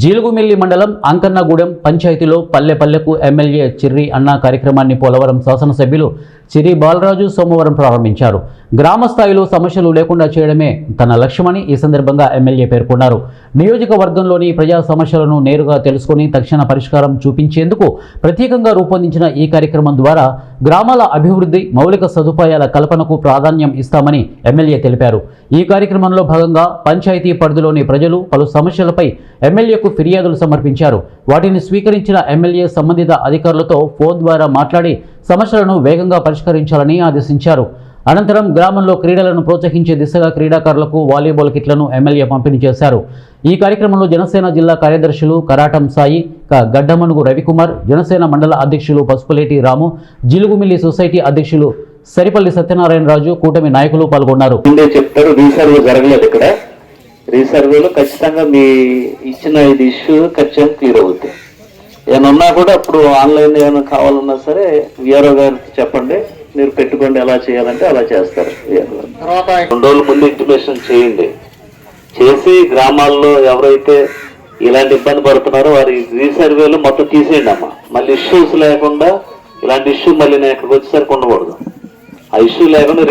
జీలుగుమిల్లి మండలం అంకన్నగూడెం పంచాయతీలో పల్లె పల్లెకు ఎమ్మెల్యే చిర్రి అన్న కార్యక్రమాన్ని పోలవరం శాసనసభ్యులు సిరి బాలరాజు సోమవారం ప్రారంభించారు. గ్రామ స్థాయిలో సమస్యలు లేకుండా చేయడమే తన లక్ష్యమని ఈ సందర్భంగా ఎమ్మెల్యే పేర్కొన్నారు. నియోజకవర్గంలోని ప్రజా సమస్యలను నేరుగా తెలుసుకుని తక్షణ పరిష్కారం చూపించేందుకు ప్రత్యేకంగా రూపొందించిన ఈ కార్యక్రమం ద్వారా గ్రామాల అభివృద్ధి మౌలిక సదుపాయాల కల్పనకు ప్రాధాన్యం ఇస్తామని ఎమ్మెల్యే తెలిపారు. ఈ కార్యక్రమంలో భాగంగా పంచాయతీ పరిధిలోని ప్రజలు పలు సమస్యలపై ఎమ్మెల్యేకు ఫిర్యాదులు సమర్పించారు. వాటిని స్వీకరించిన ఎమ్మెల్యే సంబంధిత అధికారులతో ఫోన్ ద్వారా మాట్లాడి సమస్యలను వేగంగా పరిష్కరించాలని ఆదేశించారు. అనంతరం గ్రామంలో క్రీడలను ప్రోత్సహించే దిశగా క్రీడాకారులకు వాలీబాల్ కిట్లను ఎమ్మెల్యే పంపిణీ చేశారు. ఈ కార్యక్రమంలో జనసేన జిల్లా కార్యదర్శులు కరాటం సాయి గడ్డమనుగు రవికుమార్ జనసేన మండల అధ్యక్షులు పసుపులేటి రాము జిలుగుమిల్లి సొసైటీ అధ్యక్షులు సరిపల్లి సత్యనారాయణ రాజు కూటమి నాయకులు పాల్గొన్నారు. చెప్తారు రీసర్వే జరగలేదు ఇక్కడ. రీసర్వేలో ఖచ్చితంగా మీ ఇచ్చిన ఇది ఇష్యూ ఖచ్చితంగా క్లియర్ అవుతుంది. ఏమైనా ఉన్నా కూడా అప్పుడు ఆన్లైన్ ఏమైనా కావాలన్నా సరే విఆర్ఓ గారికి చెప్పండి. మీరు పెట్టుకోండి ఎలా చేయాలంటే అలా చేస్తారు. రెండు రోజుల ముందు ఇంటిమేషన్ చేయండి. చేసి గ్రామాల్లో ఎవరైతే ఇలాంటి ఇబ్బంది పడుతున్నారో వారి రీసర్వేలు మొత్తం తీసేయండి అమ్మా. మళ్ళీ ఇష్యూస్ లేకుండా ఇలాంటి ఇష్యూ మళ్ళీ నేను ఇక్కడికి వచ్చేసరికి ఉండకూడదు. ఆ ఇష్యూ లేకుండా